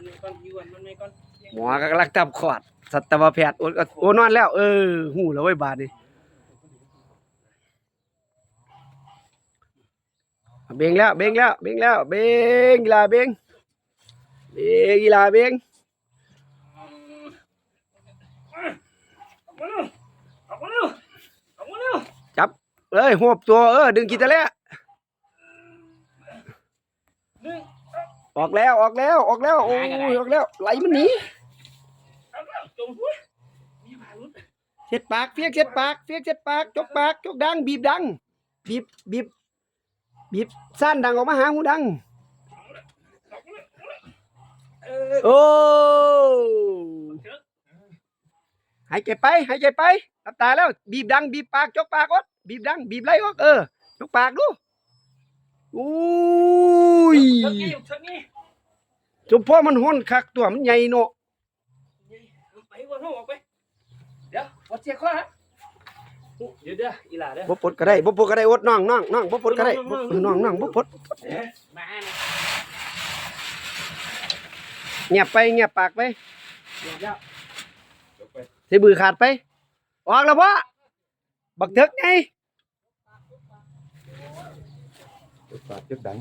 มันไม่ก่อนยวนมันไม่ก่อนหมอก็กำลังทำคลอดสัตวแพทย์โอ้ก็โอ้นอนแล้ว เออหูแล้วไว้ยบาดนี่เบงแล้วเบงแล้วเบงแล้วเบงกีฬาเบงเบงกีฬาเบงออกมาเร็วออกมาเร็วออกมาเร็วเอ้ยหวบตัวเออดึงกีตาร์แล้ว หนึ่ง ออกแล้วออกแล้วออกแล้วโอ้ยออกแล้วไหลมันหนีออกแล้วจมหัวมีผ่ารุดเช็ดปากเฟียกเช็ดปากเฟียกเช็ดปากจกปากจกดัง บีบดัง บีบบีบบีบสั้นดังออกมาหาหูดังเออโอ้หายใจไปหายใจไปรับตาแล้ว บีบดัง บีบปากจกปากอดบีบดัง บีบไหลออกเออจกปากดูอุ้ย เชิงนี้เชิงนี้ จมพ่อมันห้นคักตัวมันใหญ่เนาะไปวนห้องออกไป เดี๋ยวปวดเสียข้อฮะเดี๋ยวเดี๋ยวอีหล่าเด้อบ่ปลดก็ได้บ่ปลดก็ได้อดน้องน้องน้องบ่ปลดก็ได้บ่เออน้องน้องบ่ปลดมาเนี่ยเงียบไปเงียบปากไปเดี๋ยวเดี๋ยวสิบือขาดไป ออกแล้วพ่อบักเถิกไงปากจุดดัง